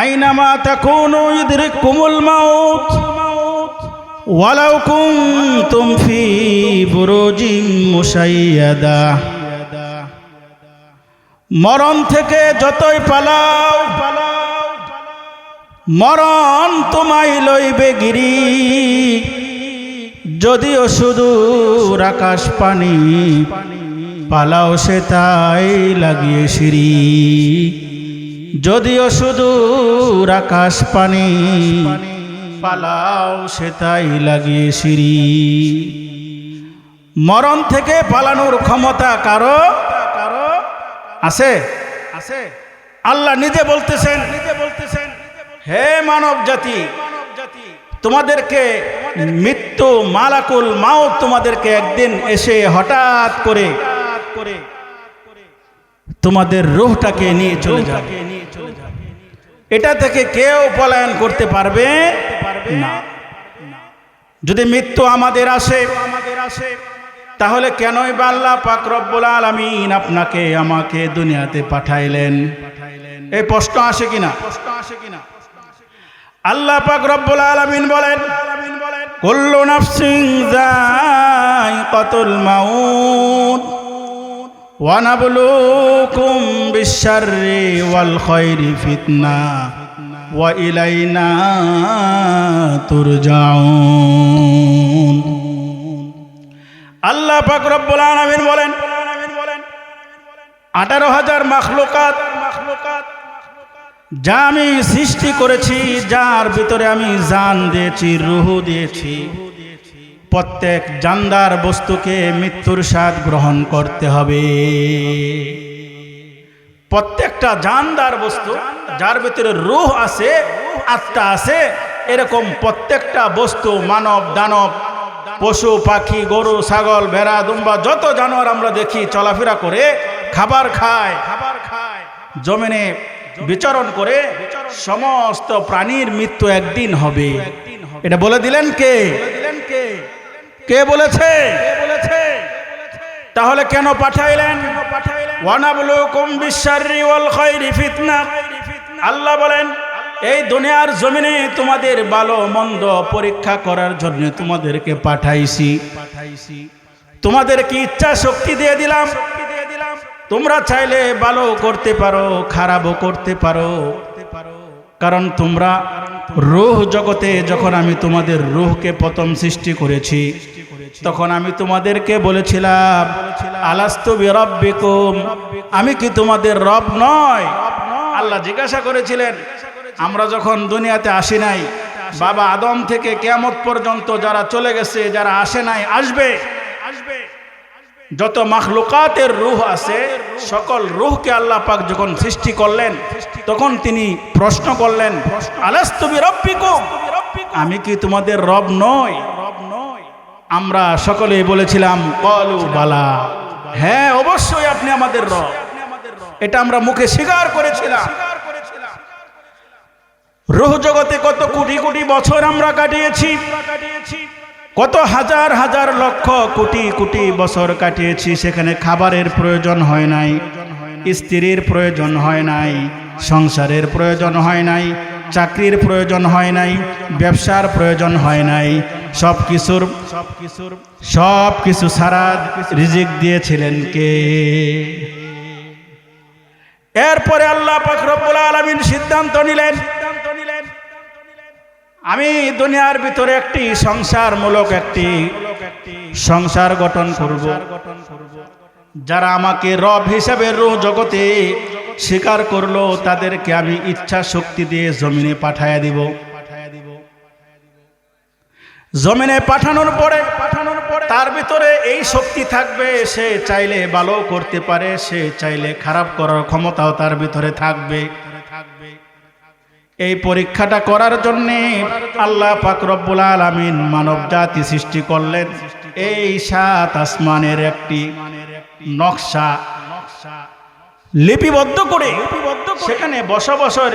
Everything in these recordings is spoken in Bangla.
আইনামা তাকুনু ইদরিকুমুল মাউত। ওয়ালাউ কুনতুম ফি বুরুজিম মুশাইয়াদা। মরণ থেকে যতই পালাও, মরণ তোমায় লইবে গিরি। যদিও শুধু আকাশ পানি, পালাও সে তাই লাগিয়ে সিঁড়ি। যদিও শুধু আকাশ পানি, পালাও সে তাই লাগিয়ে সিঁড়ি। মরণ থেকে পালানোর ক্ষমতা কারও? কারও আছে? আছে। আল্লাহ নিজে বলতেছেন নিজে বলতেছেন হে মানব জাতি তোমাদেরকে মৃত্যু মালাকুল মাও তোমাদেরকে একদিন এসে হঠাৎ করে করে তোমাদের রোহটাকে নিয়ে চলে যাবে। এটা থেকে কেউ পলায়ন করতে পারবে না। যদি মৃত্যু আমাদের আসে আমাদের আসে তাহলে কেনই বা আল্লাহ পাক রব্বুল আলামিন আপনাকে আমাকে দুনিয়াতে পাঠাইলেন? এই প্রশ্ন আসে কিনা? প্রশ্ন আসে কিনা আল্লাহ পাক রব্বুল আলামিন বলেন, কুল্লু নাফসিন যায়িকাতুল মাউত। ওয়া বিশ-শাররি ওয়াল খায়রি ফিতনা ওয়া ইলাইনা আল্লাহ পাক রব্বুল আলামিন বলেন, আঠারো হাজার মাখলুকাত যা আমি সৃষ্টি করেছি, যার ভিতরে আমি জান দিয়েছি, রুহু দিয়েছি প্রত্যেক জানদার বস্তুকে মৃত্যুর স্বাদ গ্রহণ করতে হবে। প্রত্যেকটা জানদার বস্তু, যার ভিতরে রুহ আছে, আত্মা আছে, এরকম প্রত্যেকটা বস্তু, মানব, দানব, পশু, পাখি, গরু, ছাগল, ভেড়া, দুম্বা, যত জানোয়ার আমরা দেখি চলাফেরা করে, খাবার খায় খাবার খায় জমিনে বিচরণ করে, সমস্ত প্রাণীর মৃত্যু একদিন হবে। এটা বলে দিলেন কে? কে বলেছে? তাহলে কেন পাঠাইলেন? আল্লাহ বলেন, এই দুনিয়ার জমিনে তোমাদের ভালো মন্দ পরীক্ষা করার জন্য তোমাদেরকে পাঠাইছি। পাঠাইছি তোমাদেরকে ইচ্ছা শক্তি দিয়ে দিলাম? তোমরা চাইলে ভালো করতে পারো, খারাপও করতে পারো। কারণ তোমরা রুহ জগতে যখন আমি তোমাদের রুহকে প্রথম সৃষ্টি করেছি তখন আমি তোমাদেরকে বলেছিলাম, আলাস্তু বিরব্বিকুম। আমি কি তোমাদের রব নয়? আল্লাহ জিজ্ঞাসা করেছিলেন, আমরা যখন দুনিয়াতে আসি নাই, বাবা আদম থেকে কেয়ামত পর্যন্ত যারা চলে গেছে, যারা আসে নাই, আসবে? আসবে যত মাখলুকাতের রুহ আছে, সকল রুহকে আল্লাহ পাক যখন সৃষ্টি করলেন, তখন তিনি প্রশ্ন করলেন আলাস্তবি রব্বিকুম আমি কি তোমাদের রব নই? আমরা সকলেই বলেছিলাম, কলু বালা। হ্যাঁ অবশ্যই আপনি আমাদের রব। এটা আমরা মুখে স্বীকার করেছিলাম। রুহ জগতে কত কোটি কোটি বছর আমরা কাটিয়েছি, কত হাজার হাজার লক্ষ কোটি কোটি বছর কাটিয়েছি, সেখানে খাবারের প্রয়োজন হয় নাই, স্ত্রীর প্রয়োজন হয় নাই, সংসারের প্রয়োজন হয় নাই চাকরির প্রয়োজন হয় নাই, ব্যবসার প্রয়োজন হয় নাই। সব কিছুর সব কিছুর সব কিছু সারা রিজিক দিয়েছিলেন কে? এরপরে আল্লাহ পাক রব্বুল আলামিন সিদ্ধান্ত নিলেন, আমি দুনিয়ার ভিতরে একটি সংসারমূলক একটি সংসার গঠন করব। যারা আমাকে রব হিসাবে রুহ জগতে স্বীকার করল, তাদেরকে আমি ইচ্ছা শক্তি দিয়ে জমিনে পাঠাইয়া দিব। জমিনে পাঠানোর পরে পাঠানোর পরে তার ভিতরে এই শক্তি থাকবে, সে চাইলে ভালো করতে পারে, সে চাইলে খারাপ করার ক্ষমতাও তার ভিতরে থাকবে। এই পরীক্ষাটা করার জন্যে আল্লাহ পাক রব্বুল আলামিন মানব জাতি সৃষ্টি করলেন। এই সাত আসমানের একটি নকশা নকশা। লিপিবদ্ধ করে সেখানে বসা বছর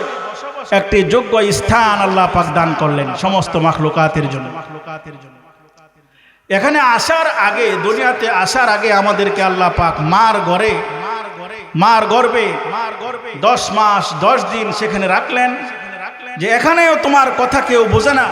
একটি যোগ্য স্থান আল্লাহ পাক দান করলেন সমস্ত মাখলুকাতের জন্য। এখানে আসার আগে, দুনিয়াতে আসার আগে আমাদেরকে আল্লাহ পাক মার ঘরে মার গর্বে দশ মাস, দশ দিন সেখানে রাখলেন যে এখানেও তোমার কথা কেউ বোঝে না,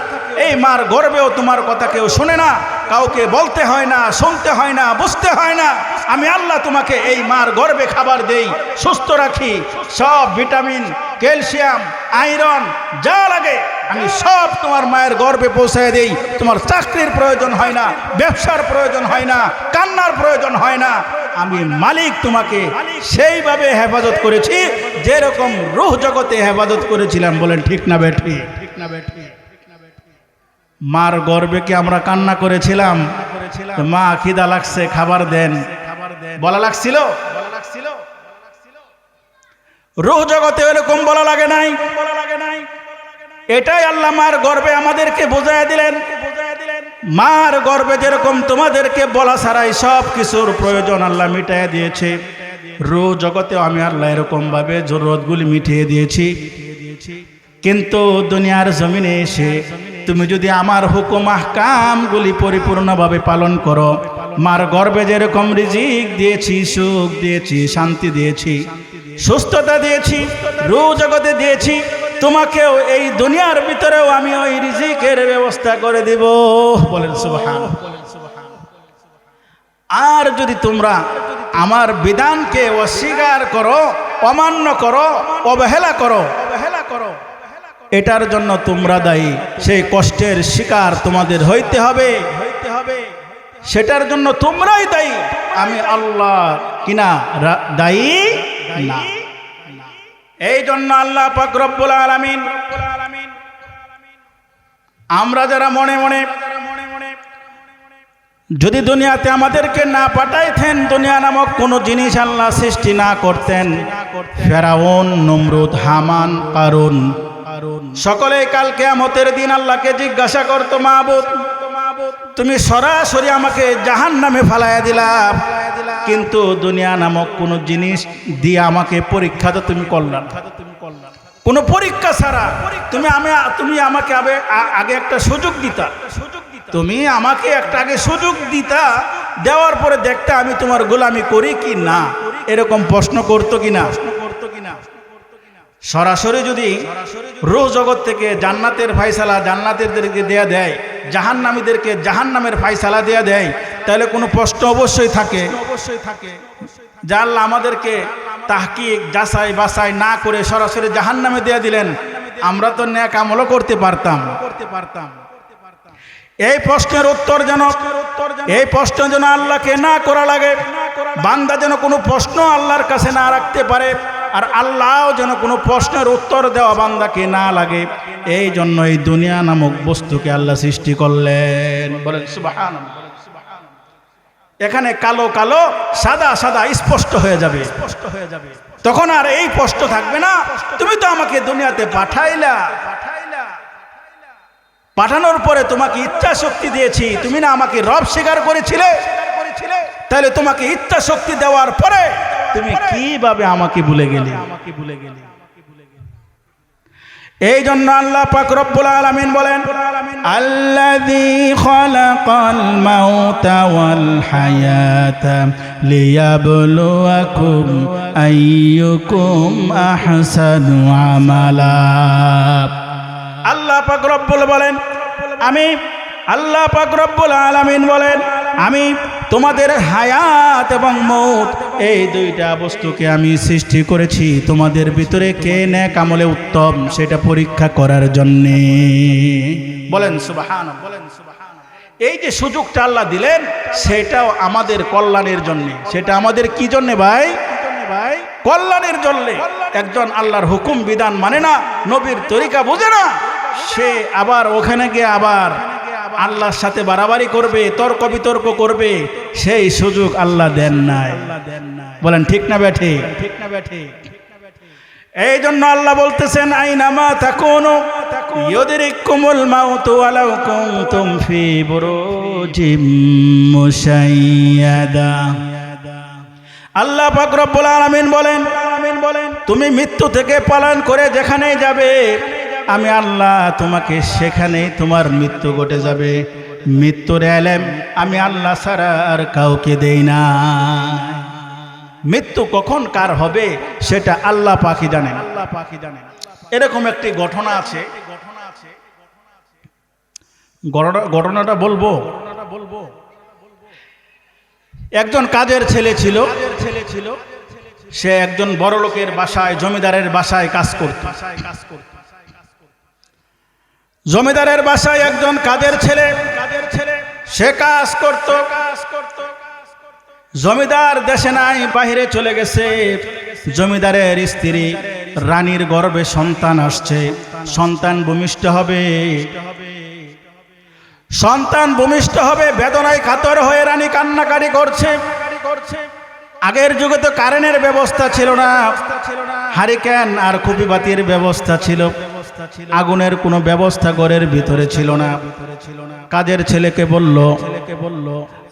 এই মার গর্বেও তোমার কথা কেউ শোনে না কাউকে বলতে হয় না, শুনতে হয় না, বুঝতে হয় না। আমি আল্লাহ তোমাকে এই মার গর্বে খাবার দেই, সুস্থ রাখি। সব ভিটামিন, ক্যালসিয়াম, আয়রন, যা লাগে আমি সব তোমার মায়ের গর্বে পৌঁছায় দেই। তোমার চাকরির প্রয়োজন হয় না, ব্যবসার প্রয়োজন হয় না, কান্নার প্রয়োজন হয় না। আমি মালিক তোমাকে সেইভাবে হেফাজত করেছি, যেরকম রুহ জগতে হেফাজত করেছিলাম, বলেন ঠিক না বেঠি ঠিক? না বেঠি মার গর্বে কি আমরা কান্না করেছিলাম? মা খিদা লাগছে, খাবার দেন। বলা লাগছিল? রুহ জগতে এরকম বলা লাগে নাই। এটাই আল্লাহ মার গর্বে আমাদেরকে বোঝায় দিলেন। মার গর্বে যেরকম তোমাদেরকে বলা ছাড়াই সব কিছুর প্রয়োজন আল্লাহ মিটাই দিয়েছে। রু জগতে আমি আল্লাহ এরকম ভাবে জরুরতগুলি মিটিয়ে দিয়েছি। কিন্তু দুনিয়ার জমিনে এসে তুমি যদি আমার হুকুম আহকামগুলি পরিপূর্ণভাবে পালন করো, মার গর্বে যেরকম রিজিক দিয়েছি, সুখ দিয়েছি, শান্তি দিয়েছি, সুস্থতা দিয়েছি রু জগতে দিয়েছি, তোমাকেও এই দুনিয়ার ভিতরেও আমি ওই রিজিকের ব্যবস্থা করে দিব। বলেন সুবহান। আর যদি তোমরা আমার বিধানকে অস্বীকার করো, অমান্য করো অবহেলা করো অবহেলা করো এটার জন্য তোমরা দায়ী। সেই কষ্টের শিকার তোমাদের হইতে হবে। সেটার জন্য তোমরাই দায়ী। আমি আল্লাহ কিনা দায়ী না। এই জন্য আল্লাহ পাক রব্বুল আলামিন, আমরা যারা মনে মনে, যদি দুনিয়াতে আমাদেরকে না পাঠাইতেন, দুনিয়া নামক কোনো জিনিস আল্লাহ সৃষ্টি না করতেন। ফেরাউন, নমরুদ, হামান, কারুন সকলে কাল কেয়ামতের দিন আল্লাহকে জিজ্ঞাসা করতো মাহবুদ তুমি সরাসরি আমাকে জাহান নামে ফালাইয়া দিলাম কিন্তু দুনিয়া নামক কোনো জিনিস দিয়ে আমাকে পরীক্ষা তো তুমি করলাম কোনো পরীক্ষা ছাড়া তুমি আমি, তুমি আমাকে আগে আগে একটা সুযোগ দিতা। তুমি আমাকে একটা আগে সুযোগ দিতা, দেওয়ার পরে দেখতে আমি তোমার গোলামি করি কি না? এরকম প্রশ্ন করতো কি না সরাসরি যদি রোহ জগৎ থেকে জান্নাতের ফাইসালা জান্নাতেরদেরকে দেয়া দেয়, জাহান্নামীদেরকে জাহান্নামের ফাইসালা দেয়া দেয়, তাহলে কোনো প্রশ্ন অবশ্যই থাকে। অবশ্যই থাকে আল্লাহ আমাদেরকে তাহকিক, যাচাই বাছাই না করে সরাসরি জাহান্নামে দেয়া দিলেন, আমরা তো ন্যাক আমলও করতে পারতাম করতে পারতাম। এই প্রশ্নের উত্তর যেন এই প্রশ্ন যেন আল্লাহকে না করা লাগে, বান্দা যেন কোনো প্রশ্ন আল্লাহর কাছে না রাখতে পারে। আর আল্লাহ যেন কোনো প্রশ্নের উত্তর দেওয়া বান্দাকে না লাগে, এই জন্য এই দুনিয়া নামক বস্তুকে আল্লাহ সৃষ্টি করলেন। বলেন সুবাহান এখানে কালো কালো, সাদা সাদা স্পষ্ট হয়ে যাবে। স্পষ্ট হয়ে যাবে তখন আর এই প্রশ্ন থাকবে না, তুমি তো আমাকে দুনিয়াতে পাঠাইলা। পাঠানোর পরে তোমাকে ইচ্ছা শক্তি দিয়েছি, তুমি না আমাকে রব স্বীকার করেছিলে? তাহলে তোমাকে ইচ্ছা শক্তি দেওয়ার পরে তুমি কীভাবে আমাকে ভুলে গেলে? আমাকে ভুলে গেলে? এই জন্য আল্লাহ পাক রব্বুল আলামিন বলেন আল্লাযী খালাকাল মাউতা ওয়াল হায়াতা লিয়াবলুয়াকুম আইয়ুকুম আহসানু আমালা। আল্লাহ পাক রব্বুল বলেন আমি আল্লাহ পাক রব্বুল আলামিন বলেন, আমি তোমাদের হায়াত এবং মৌত এই দুইটা বস্তুকে আমি সৃষ্টি করেছি। তোমাদের ভিতরে কে ন্যাক আমলে উত্তম সেটা পরীক্ষা করার জন্যে। বলেন সুবাহান বলেন সুবাহান এই যে সুযোগটা আল্লাহ দিলেন, সেটাও আমাদের কল্যাণের জন্য। সেটা আমাদের কি জন্যে ভাই ভাই? কল্যাণের জন্য। একজন আল্লাহর হুকুম বিধান মানে না, নবীর তরিকা বোঝে না। সে আবার ওখানে গিয়ে আবার আল্লাহর সাথে বাড়াবাড়ি করবে, তর্ক বিতর্ক করবে, সেই সুযোগ আল্লাহ দেন নাই। বলেন, ঠিক না ব্যাঠে? ঠিক না ব্যাঠে এই জন্য আল্লাহ বলতেছেন আইনামা তাকুনু ইউদরিকুমুল মাউতু ওয়ালাউ কুনতুম ফি বুরুজিম মুশাইয়াদা। আল্লাহ পাক রব্বুল আলামিন বলেন আলামিন বলেন, তুমি মৃত্যু থেকে পালন করে যেখানেই যাবে আমি আল্লাহ তোমাকে সেখানেই তোমার মৃত্যু ঘটে যাবে। মৃত্যুর এলেম আমি আল্লাহ ছাড়া আর কাউকে দেই না। মৃত্যু কখন কার হবে সেটা আল্লাহ পাখি জানেন আল্লাহ পাখি জানেন এরকম একটি ঘটনা আছে। ঘটনা- ঘটনাটা বলব? বলব একজন কাজের ছেলে ছিল। ছেলে ছিল সে একজন বড় লোকের বাসায়, জমিদারের বাসায় কাজ করত। জমিদারের বাসায় একজন কাদের ছেলে কাদের ছেলে সে কাজ করত। কাজ করত জমিদার দেশে নাই, বাহিরে চলে গেছে। জমিদারের স্ত্রী রানীর গর্ভে সন্তান আসছে। সন্তান ভূমিষ্ঠ হবে। সন্তান ভূমিষ্ঠ হবে, বেদনায় কাতর হয়ে রানী কান্নাকারি করছে। আগের যুগে তো কারেন্টের ব্যবস্থা ছিল না। হারিকেন আর খুপি বাতির ব্যবস্থা ছিল। আগুনের কোনো ব্যবস্থা ঘরের ভিতরে ছিল না। কাজের ছেলেকে বলল ছেলেকে বলল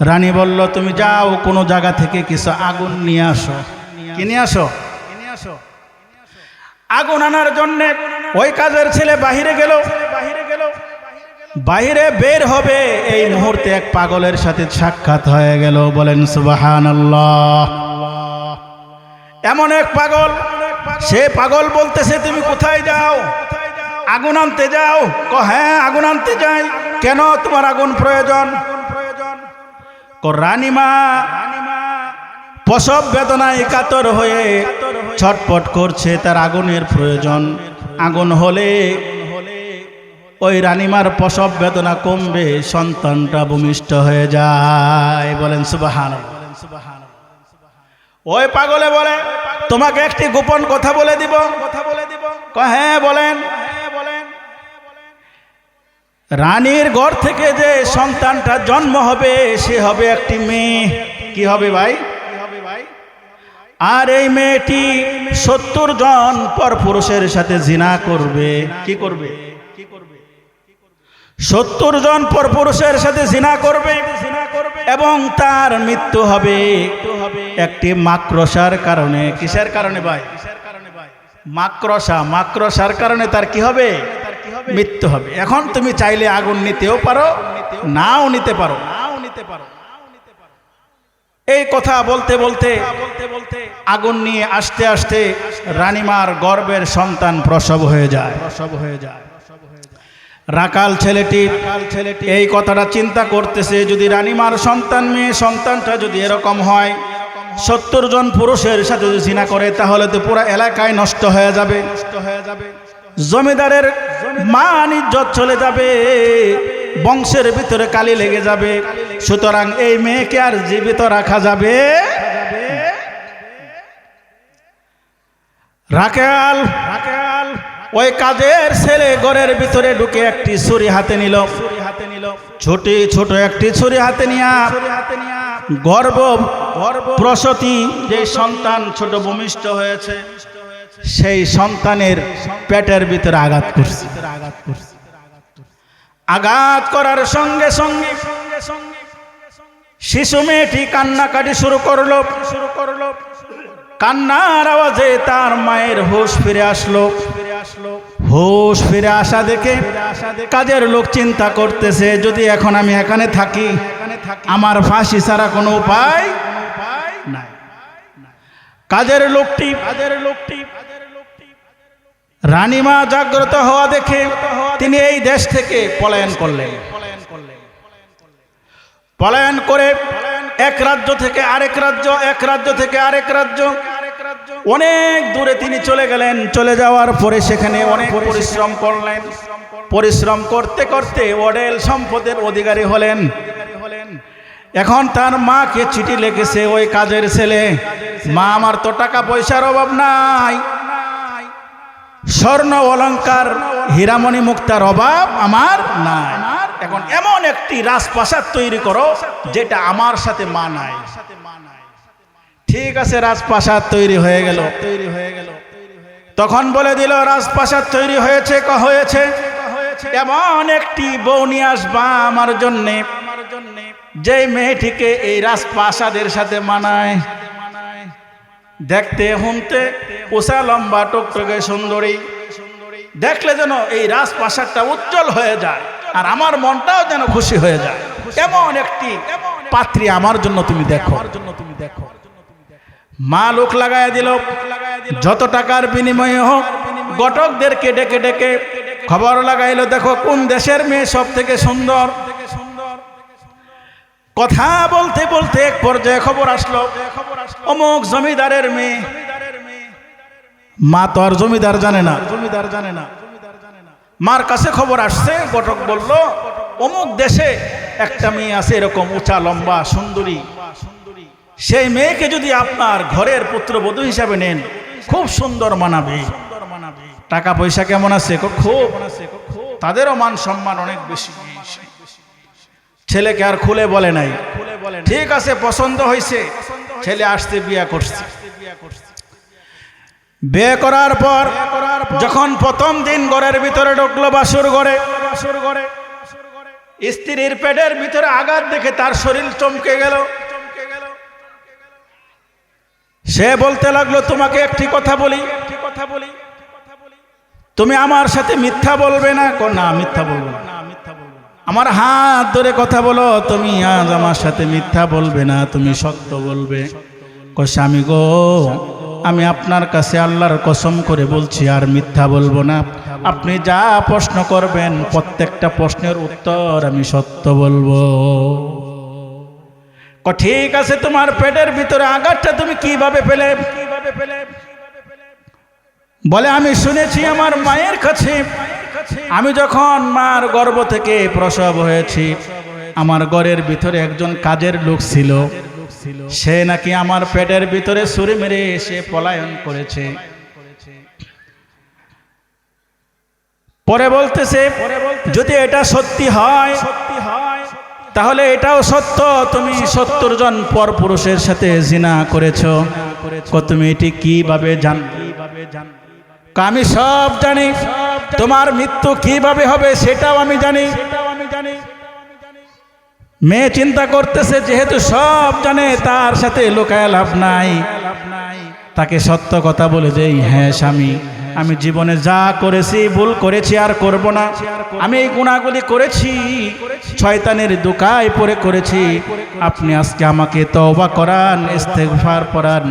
রানী বলল তুমি যাও কোনো জায়গা থেকে কিছু আগুন নিয়ে আসো। কি নিয়ে আসো? আসো? আগুন আনার জন্য ওই কাজের ছেলে বাহিরে গেল। বাহিরে বাহিরে বের হবে। এই মুহূর্তে এক পাগলের সাথে সাক্ষাৎ হয়ে গেল। বলেন সুবাহান এমন এক পাগল, সে পাগল বলতেছে, তুমি কোথায় যাও? আগুন আনতে যাও? ক হ্যাঁ আগুন আনতে যাই। কেন? তোমার আগুন প্রয়োজন। রানীমা, প্রসব বেদনায় কাতর হয়ে ছটপট করছে, তার আগুনের প্রয়োজন। আগুন হলে ওই রানীমার প্রসব বেদনা কমবে, সন্তানটা ভূমিষ্ঠ হয়ে যায়। বলেন সুবাহান ওই পাগলে বলে, তোমাকে একটি গোপন কথা বলে দিব। কথা বলে দিব হ্যাঁ বলেন। রানীর ঘর থেকে যে সন্তানটা জন্ম হবে, সে হবে একটি মেয়ে। কি হবে ভাই? আর এই মেয়েটি সত্তর জন পর পুরুষের সাথে জিনা করবে। কি করবে? সত্তর জন পর পুরুষের সাথে জিনা করবে এবং তার মৃত্যু হবে। একটি মাক্রসার কারণে। কিসের কারণে ভাই? মাক্রসা মাক্রসার কারণে তার কি হবে? মৃত্যু হবে। এখন তুমি চাইলে আগুন নিতেও পারো, নাও নিতে পারো। নাও নিতে পারো এই কথা বলতে বলতে, আগুন নিয়ে আসতে আসতে রানীমার গর্বের সন্তান প্রসব হয়ে যায় প্রসব হয়ে যায়। রাকাল ছেলেটি এই কথাটা চিন্তা করতেছে, যদি রানীমার সন্তান মেয়ে সন্তানটা যদি এরকম হয়, সত্তর জন পুরুষের সাথে যদি জিনা করে, তাহলে তো পুরো এলাকায় নষ্ট হয়ে যাবে। নষ্ট হয়ে যাবে জমিদারের মান ইজ্জত চলে যাবে, বংশের ভিতরে কালি লেগে যাবে। সুতরাং এই মেয়েকে আর জীবিত রাখা যাবে। রাকেল রাকেল ওই কাজের ছেলে ঘরের ভিতরে ঢুকে একটি ছুরি হাতে নিল। হাতে নিল ছোটি ছোট একটি ছুরি হাতে নিয়া গর্ব গর্ব প্রসূতি যে সন্তান ছোট ভূমিষ্ঠ হয়েছে, সেই সন্তানের পেটের ভিতরে আঘাত করছে। আঘাত আঘাত করার সঙ্গে সঙ্গে শিশু মেয়েটি কান্নাকাটি শুরু করল। শুরু করল কান্নার আওয়াজে তার মায়ের হুশ ফিরে আসলো। ফিরে আসলো। হুশ ফিরে আসা দেখে কাজের লোক চিন্তা করতেছে যদি এখন আমি এখানে থাকি আমার ফাঁসি ছাড়া কোনো উপায় নাই। কাজের লোকটি কাজের লোকটি রানীমা জাগ্রত হওয়া দেখে তিনি এই দেশ থেকে পলায়ন করলেন। পলায়ন করে এক রাজ্য থেকে আরেক রাজ্য এক রাজ্য থেকে আরেক রাজ্য অনেক দূরে তিনি চলে গেলেন। চলে যাওয়ার পরে সেখানে অনেক পরিশ্রম করলেন। পরিশ্রম করতে করতে অডেল সম্পদের অধিকারী হলেন। এখন তার মাকে চিঠি লিখেছে ওই কাজের ছেলে। মা, আমার তো টাকা পয়সার অভাব নাই। স্বর্ণ অলঙ্কার, হীরামণি মুক্তার অভাব আমার নাই। এখন এমন একটি রাজপ্রাসাদ তৈরি করো, যেটা আমার সাথে মানায় ঠিক আছে, রাজপ্রাসাদ তৈরি হয়ে গেল। তৈরি হয়ে গেল তখন বলে দিল, রাজপ্রাসাদ তৈরি হয়েছে, ক হয়েছে? এমন একটি বউ নিয়ে আসবা আমার জন্যে যে মেয়েটিকে এই রাজপ্রাসাদের সাথে মানায়। দেখতে হুনতে পোষা লম্বা, টকটকে, সুন্দরী। দেখলে যেন এই রাজপ্রাসাদটা উজ্জ্বল হয়ে যায় আর আমার মনটাও যেন খুশি হয়ে যায়। এমন একটি পাত্রী আমার জন্য তুমি দেখো আমার জন্য তুমি দেখো। মা লোক লাগাই দিল। যত টাকার বিনিময়ে হোক ঘটকদেরকে ডেকে ডেকে খবর লাগাইলো, দেখো কোন দেশের মেয়ে সব থেকে সুন্দর। কথা বলতে বলতে এক পর্যায়ে খবর আসলো, অমুক জমিদারের মেয়ে। মা তো আর জমিদার জানে না জমিদার জানে না। মার কাছে খবর আসছে, গটক বলল, অমুক দেশে একটা মেয়ে আছে এরকম উঁচা, লম্বা, সুন্দরী। সেই মেয়েকে যদি আপনার ঘরের পুত্রবধূ হিসাবে নেন, খুব সুন্দর মানাবে। টাকা পয়সা কেমন আছে খুব। তাদেরও মান সম্মান অনেক বেশি। ছেলেকে আর খুলে বলে নাই। ঠিক আছে, পছন্দ হয়েছে। ছেলে আসতে বিয়া করছে। বিয়ে করার পর যখন প্রথম দিন ঘরের ভিতরে ঢুকলো বাসুর ঘরে বাসুর ঘরে, স্ত্রীর পেটের ভিতরে আঘাত দেখে তার শরীর চমকে গেল। সে বলতে লাগল, তোমাকে একটি কথা বলি। কথা বলি তুমি আমার সাথে মিথ্যা বলবে না? না, মিথ্যা বলব না। আমার হাত ধরে কথা বলো, তুমি আজ আমার সাথে মিথ্যা বলবে না, তুমি সত্য বলবে। স্বামী গো, আমি আপনার কাছে আল্লাহর কসম করে বলছি, আর মিথ্যা বলব না। আপনি যা প্রশ্ন করবেন, প্রত্যেকটা প্রশ্নের উত্তর আমি সত্য বলব। ঠিক আছে, তোমার পেটের ভিতরে আঘাতটা তুমি কীভাবে পেলে কীভাবে পেলে? বলে, আমি শুনেছি আমার মায়ের কাছে, আমি যখন মার গর্ভ থেকে প্রসব হয়েছি, আমার ঘরের ভিতরে একজন কাজের লোক ছিল। সে নাকি আমার পেটের ভিতরে ছুরি মেরে এসে পলায়ন করেছে। পরে বলতেছে, যদি এটা সত্যি হয় তাহলে এটাও সত্য, তুমি সত্তর জন পর পুরুষের সাথে জিনা করেছ। তুমি এটি কীভাবে জান? আমি সব জানি, তোমার মৃত্যু কীভাবে হবে সেটাও আমি জানি। মেয়ে চিন্তা করতেছে, যেহেতু সব জানে, তার সাথে লোকায় লাভ নাই। তাকে সত্য কথা বলে যেই হ্যাঁ স্বামী। আমি জীবনে যা করেছি, ভুল করেছি আর করব না। আমি এই গুণাগুলি করেছি ছয়তানের দোকায় পরে করেছি। আপনি আজকে আমাকে তওবা করান, ইস্তেগফার পড়ান,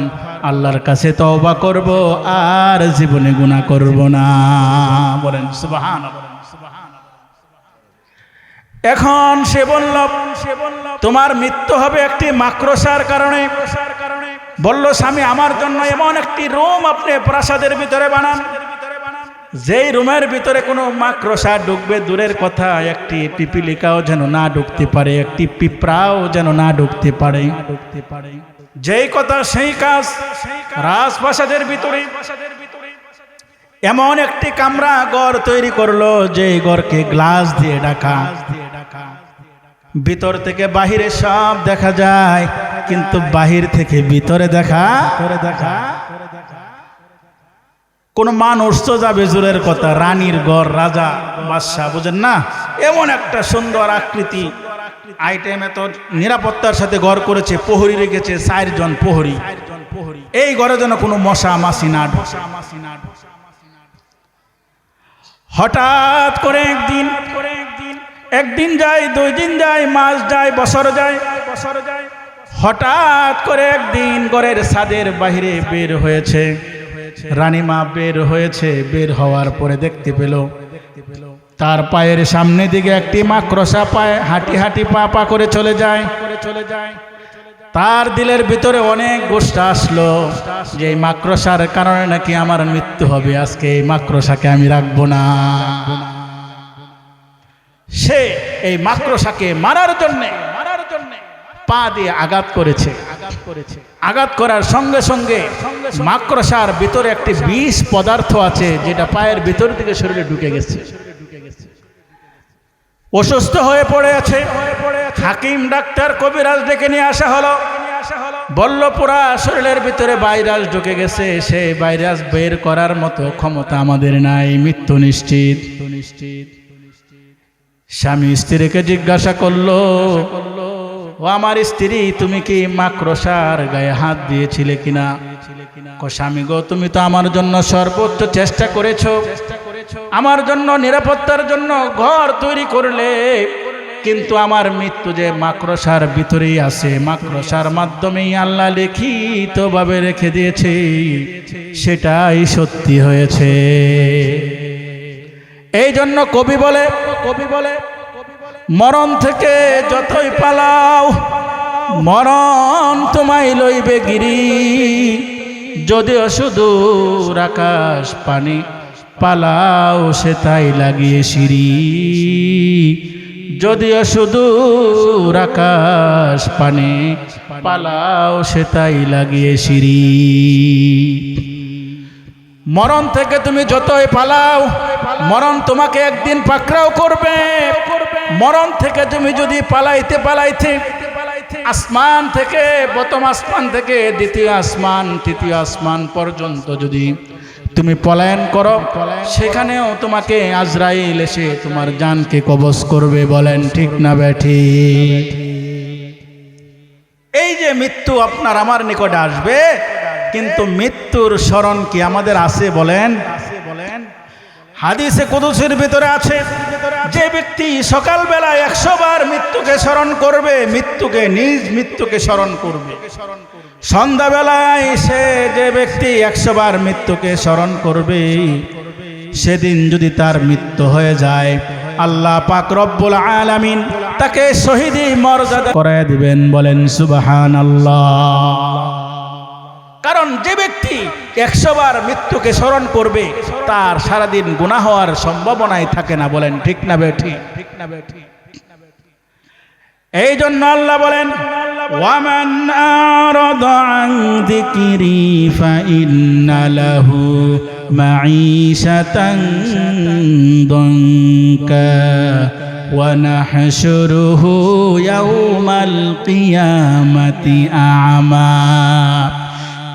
আল্লাহর কাছে তওবা করব, আর জীবনে গুনাহ করব না। বলেন সুবহান এখন সে বলল সে বলল তোমার মৃত্যু হবে একটি মাক্রসার কারণে। বলল, স্বামী, আমার জন্য এমন একটি রুম আপনি প্রাসাদের ভিতরে বানান। যেই রুমের ভিতরে কোনো মাক্রসা ঢুকবে, দূরের কথা, একটি পিপিলিকাও যেন না ঢুকতে পারে, একটি পিঁপড়াও যেন না ঢুকতে পারে। ঢুকতে পারে যেই কথা, সেই কাজ রাজপ্রাসাদের ভিতরে। এমন একটি কামরা ঘর তৈরি করল যে ঘরকে গ্লাস দিয়ে ডাকা ভিতর থেকে বাহিরে সব দেখা যায়। কিন্তু বাহির থেকে ভিতরে দেখা দেখা কোন মানুষ তো যাবে জোরের কথা রানীর গড় রাজা বাদশাহ বুঝেন না? এমন একটা সুন্দর আকৃতি। আইটেমে তো নিরাপত্তার সাথে ঘর করেছে প্রহরী রেখেছে চারজন প্রহরী। এই ঘরে যেন কোনো মশা মাসি না হঠাৎ করে একদিন করে একদিন একদিন যায় দুই দিন যায় মাস যায় বছর যায় বছর যায়। হঠাৎ করে একদিন ঘরের ছাদের বাহিরে বের হয়েছে। রানীমা বের হয়েছে, বের হওয়ার পরে দেখতে পেল, তার পায়ের সামনে দিকে একটি মাকড়সা পায়ে হাঁটি হাঁটি পা পা করে চলে যায়। চলে যায় তার দিলের ভিতরে অনেক গোষ্ঠা আসলো, যে এই মাকড়সার কারণে নাকি আমার মৃত্যু হবে, আজকে এই মাকড়সাকে আমি রাখব না। সে এই মাকড়সাকে মারার জন্য পা দিয়ে আঘাত করেছে। আঘাত করার সঙ্গে সঙ্গে মাকড়সার ভিতরে একটি বিষ পদার্থ আছে, যেটা পায়ের ভিতর থেকে শরীরে ঢুকে গেছে। অসুস্থ হয়ে পড়ে আছে। হাকিম ডাক্তার কবিরাজ ডেকে নিয়ে আসা হলো। বলল পুরা শরীরের ভিতরে ভাইরাস ঢুকে গেছে। সেই ভাইরাস বের করার মতো ক্ষমতা আমাদের নাই। মৃত্যু নিশ্চিত নিশ্চিত। স্বামী স্ত্রীকে জিজ্ঞাসা করল ও আমার স্ত্রী, তুমি কি মাকড়সার গায়ে হাত দিয়েছিলে কিনা? স্বামী গো, তুমি তো আমার জন্য সর্বোচ্চ চেষ্টা করেছ। আমার জন্য নিরাপত্তার জন্য ঘর তৈরি করলে, কিন্তু আমার মৃত্যু যে মাকড়সার ভিতরেই আছে, মাকড়সার মাধ্যমেই আল্লাহ লিখিতভাবে রেখে দিয়েছে, সেটাই সত্যি হয়েছে। এই জন্য কবি বলে কবি বলে মরণ থেকে যতই পালাও, মরণ তোমায় লইবে গিরি। যদিও সুদূর আকাশ পানি, পালাও সে তাই লাগিয়ে সিঁড়ি। যদিও সুদূর আকাশ পানি, পালাও সে তাই লাগিয়ে সিঁড়ি। মরণ থেকে তুমি যতই পালাও, মরণ তোমাকে একদিন পাকড়াও করবে। মরণ থেকে তুমি যদি পালাইতে পালাইতে আসমান থেকে, প্রথম আসমান থেকে, দ্বিতীয় আসমান, তৃতীয় আসমান পর্যন্ত যদি তুমি পলায়ন করো, সেখানেও তোমাকে আজরাইল এসে তোমার জানকে কবজ করবে বলেন, ঠিক না ব্যাঠি এই যে মৃত্যু আপনার আমার নিকটে আসবে, কিন্তু মৃত্যুর স্মরণ কি আমাদের আছে বলেন আছে বলেন? হাদিসে কুদুসের ভিতরে আছে, যে ব্যক্তি সকালবেলা একশো বার মৃত্যুকে স্মরণ করবে, মৃত্যুকে নিজ মৃত্যুকে স্মরণ করবে। সন্ধ্যাবেলায় সে যে ব্যক্তি একশো বার মৃত্যুকে স্মরণ করবে, সেদিন যদি তার মৃত্যু হয়ে যায়, আল্লাহ পাক রব্বুল আলামিন তাকে শহীদি মর্যাদা করে দিবেন, বলেন সুবাহান কারণ যে ব্যক্তি একশো বার মৃত্যুকে স্মরণ করবে তার সারাদিন গুণা হওয়ার সম্ভাবনাই থাকে না বলেন ঠিক না বেঠি ঠিক না বেঠি এই জন্য আল্লাহ বলেন ওয়ামান আরাদ আন যিকরি ফাইন্না লাহু মাঈশাতান দনকা ونحشره يوم القيامة أعمى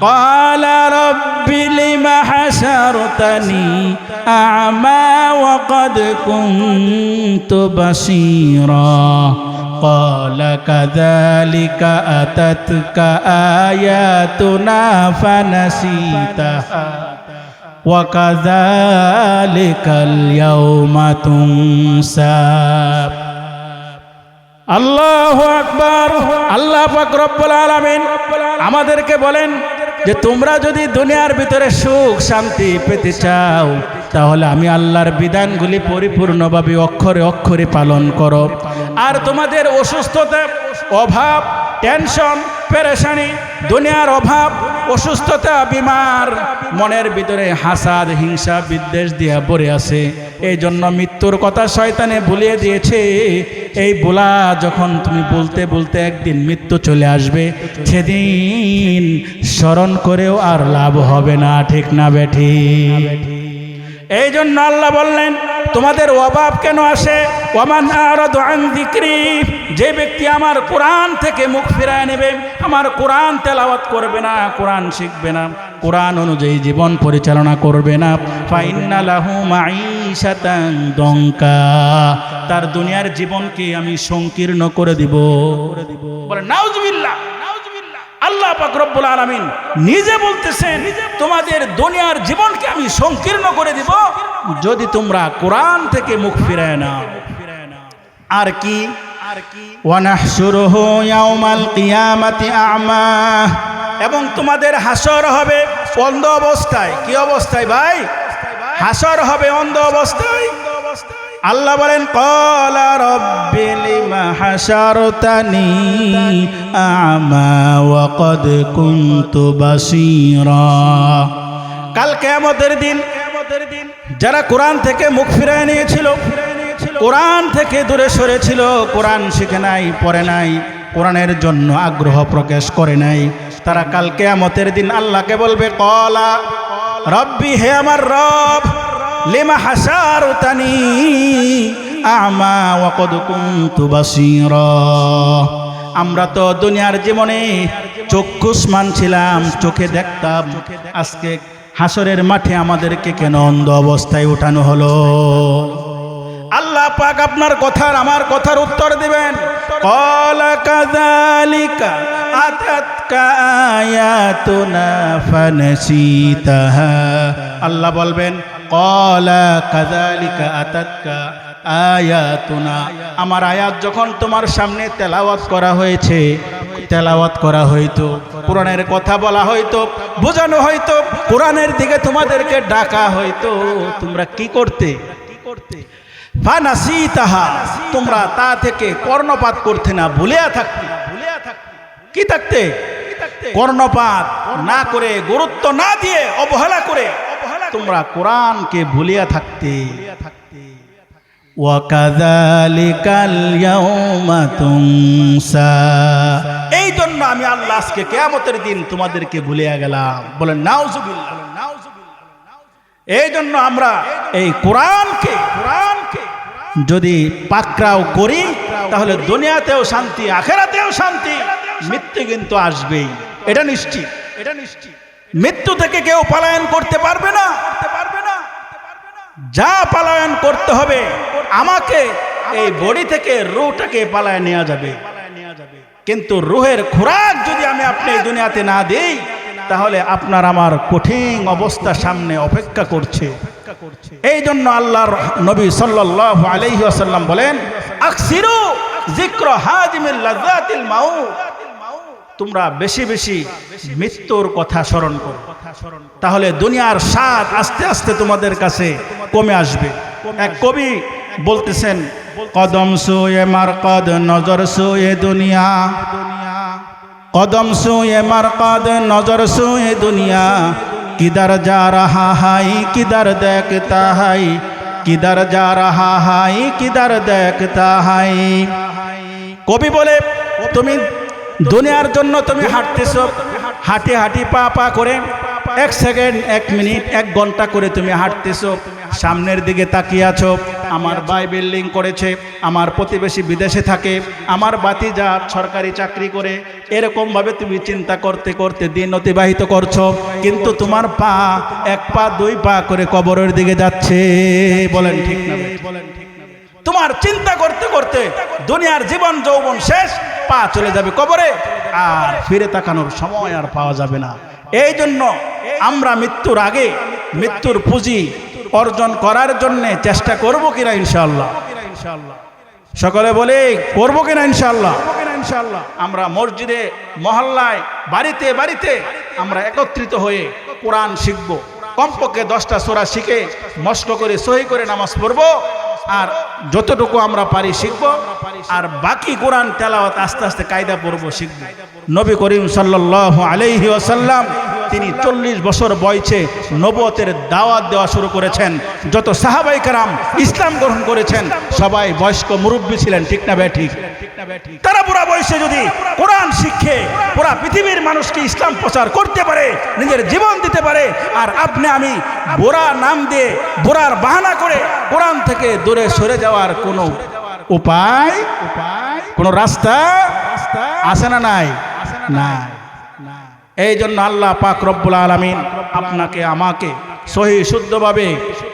قال رب لم حشرتني أعمى وقد كنت بصيرا قال كذلك أتتك آياتنا فنسيتها وكذلك اليوم تنسى আল্লাহ আকবার আল্লাহ পাক রব্বুল আলামিন আমাদেরকে বলেন যে তোমরা যদি দুনিয়ার ভিতরে সুখ, শান্তি পেতে চাও, তাহলে আমি আল্লাহর বিধানগুলি পরিপূর্ণভাবে অক্ষরে অক্ষরে পালন করো। আর তোমাদের অসুস্থতা, অভাব টেনশন পেরেশানি, দুনিয়ার অভাব অসুস্থতা, বিমার, মনের ভিতরে হাসাদ, হিংসা, বিদ্বেষ দিয়া পড়ে আছে। এই জন্য মৃত্যুর কথা শয়তানে ভুলিয়ে দিয়েছে। এই বোলা যখন তুমি বলতে বলতে একদিন মৃত্যু চলে আসবে, সেদিন স্মরণ করেও আর লাভ হবে না, ঠিক না, বেঠি? এই জন্য আল্লাহ বললেন, তোমাদের অভাব কেন আসে? ওমান আন যে ব্যক্তি আমার কোরআন থেকে মুখ ফিরায় নেবে, আমার কোরআন তেলাওয়াত করবে না, কোরআন শিখবে না, কোরআন অনুযায়ী জীবন পরিচালনা করবে না। দঙ্কা তার দুনিয়ার জীবনকে আমি সংকীর্ণ করে দিব। বলে, নাউজুবিল্লাহ। আল্লাহ পাক রব্বুল আলামিন নিজে বলতেছেন তোমাদের দুনিয়ার জীবনকে আমি সংকীর্ণ করে দিব যদি তোমরা কোরআন থেকে মুখ ফিরায় না আর কি? এবং তোমাদের হাসর হবে অন্ধ অবস্থায়। কি অবস্থায় ভাই? হাসর হবে অন্ধ অবস্থায়। আল্লাহ বলেন, কলা রব্বি লিমা হাসারতানি আমা ওয়া কদ কুনতু বাসীরা কাল কিয়ামতের দিন, যারা কোরআন থেকে মুখ ফিরিয়ে নিয়েছিল, কোরআন থেকে দূরে সরেছিল, কোরআন শিখে নাই, পড়ে নাই, কোরআনের জন্য আগ্রহ প্রকাশ করে নাই, তারা কাল কেয়ামতের দিন আল্লাহকে বলবে, কলা রব্বি, হে আমার রব লিমা হাসারতানি আমা ওয়াকদ কুনতু বাসীরা। আমরা তো দুনিয়ার জীবনে চক্ষুষ্মান ছিলাম, চোখে দেখতাম। আজকে হাসরের মাঠে আমাদেরকে কেন অন্ধ অবস্থায় উঠানো হলো? আল্লাহ পাক আপনার কথার, আমার কথার উত্তর দিবেন। আল্লাহ বলবেন কলা কাজালিকা আতাতকা আয়াতুনা আমার আয়াত যখন তোমার সামনে তেলাওয়াত করা হয়েছে, তেলাওয়াত করা হইতো, কোরআনের কথা বলা হইতো, বোঝানো হইতো, কোরআনের দিকে তোমাদেরকে ডাকা হইতো, তোমরা কি করতে? কি করতে ফানাসি তাহা তোমরা তা থেকে কর্ণপাত করতে না ভুলিয়া থাকতে ভুলিয়া থাকতে, কি থাকতে? কর্ণপাত না করে, গুরুত্ব না দিয়ে অবহেলা করে তোমরা কোরআনকে ভুলিয়া থাকতে। এই জন্য আমি আল্লাহকে আজকে কেয়ামতের দিন তোমাদেরকে ভুলিয়া গেলাম। বলেন নাও এই জন্য আমরা এই কোরআনকে কোরআনকে যদি পাকরাও করি, তাহলে দুনিয়াতেও শান্তি, আখেরাতেও শান্তি মৃত্যু কিন্তু আসবেই। এটা নিশ্চিত এটা নিশ্চিত। মৃত্যু থেকে কেউ পলায়ন করতে পারবে না। যা পালায়ন করতে হবে, আমাকে এই বডি থেকে রুহটাকে পালায় নেওয়া যাবে। কিন্তু রুহের খোরাক যদি আমি আপনি দুনিয়াতে না দিই, তাহলে আপনার আমার কঠিন অবস্থা সামনে অপেক্ষা করছে। এই জন্য আল্লাহর নবী সাল্লাল্লাহু আলাইহি ওয়াসাল্লাম বলেন, আকসিরু যিকর হাজিমিল মাউত। তোমরা বেশি বেশি মৃত্যুর কথা স্মরণ করো। তাহলে দুনিয়ার স্বাদ আস্তে আস্তে তোমাদের কাছে কমে আসবে। এক কবি বলতেছেন, কদম সোয়ে মার কদ, নজর সোয়ে দুনিয়া। কদম সোয়ে মার কদ, নজর সোয়ে দুনিয়া। কিদার যা রাহা হাই কিদার দেখতা হাই। কিদার যা রাহা হাই কিদার দেখতা হাই। কবি বলে, তুমি দুনিয়ার জন্য তুমি হাঁটতেছ, হাঁটি হাঁটি পা পা করে এক সেকেন্ড, এক মিনিট, এক ঘণ্টা করে তুমি হাঁটতেছো। সামনের দিকে তাকিয়ে আছো, আমার ভাই বিল্ডিং করেছে, আমার প্রতিবেশী বিদেশে থাকে, আমার বাতি যা সরকারি চাকরি করে, এরকমভাবে তুমি চিন্তা করতে করতে দিন অতিবাহিত করছ, কিন্তু তোমার পা, এক পা, দুই পা করে কবরের দিকে যাচ্ছে, বলেন ঠিক না বলেন ঠিক না তোমার চিন্তা করতে করতে দুনিয়ার জীবন, যৌবন শেষ পা চলে যাবে কবরে, আর ফিরে তাকানোর সময় আর পাওয়া যাবে না। এই জন্য আমরা মৃত্যুর আগে মৃত্যুর পুঁজি অর্জন করার জন্য চেষ্টা করব কিনা ইনশাল্লাহ সকলে বলে, করব কিনা ইনশাল্লাহ ইনশাল্লাহ আমরা মসজিদে, মহল্লায়, বাড়িতে বাড়িতে আমরা একত্রিত হয়ে কোরআন শিখব। কমপক্ষে দশটা সোরা শিখে মস্ক করে, সহি করে নামাজ পড়ব। আর যতটুকু আমরা পারি শিখব, আর বাকি কোরআন তেলাওয়াত আস্তে আস্তে কায়দা পড়ব, শিখব। নবী করিম সাল্লাহ আলহি আসাল্লাম তিনি চল্লিশ বছর বয়সে নবতের দাওয়াত দেওয়া শুরু করেছেন। যত সাহাবাই কারাম ইসলাম গ্রহণ করেছেন, সবাই বয়স্ক মুরব্বী ছিলেন, ঠিক না ব্যাঠিক ঠিক? তারা বুড়া বয়সে যদি কোরআন শিখে পুরা পৃথিবীর মানুষকে ইসলাম প্রচার করতে পারে নিজের জীবন দিতে পারে আর আপনি আমি বোরা নাম দিয়ে বোরার বাহানা করে কোরআন থেকে দূরে সরে যাওয়ার কোনো উপায় উপায় কোনো রাস্তা আছে না নাই? নাই। এই জন্য আল্লাহ পাক রব্বুল আলমিন আপনাকে আমাকে সহি শুদ্ধভাবে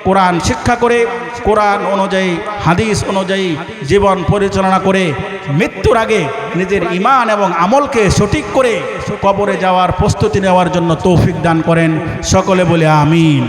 কোরআন শিক্ষা করে, কোরআন অনুযায়ী, হাদিস অনুযায়ী জীবন পরিচালনা করে, মৃত্যুর আগে নিজের ইমান এবং আমলকে সঠিক করে কবরে যাওয়ার প্রস্তুতি নেওয়ার জন্য তৌফিক দান করেন। সকলে বলে আমিন।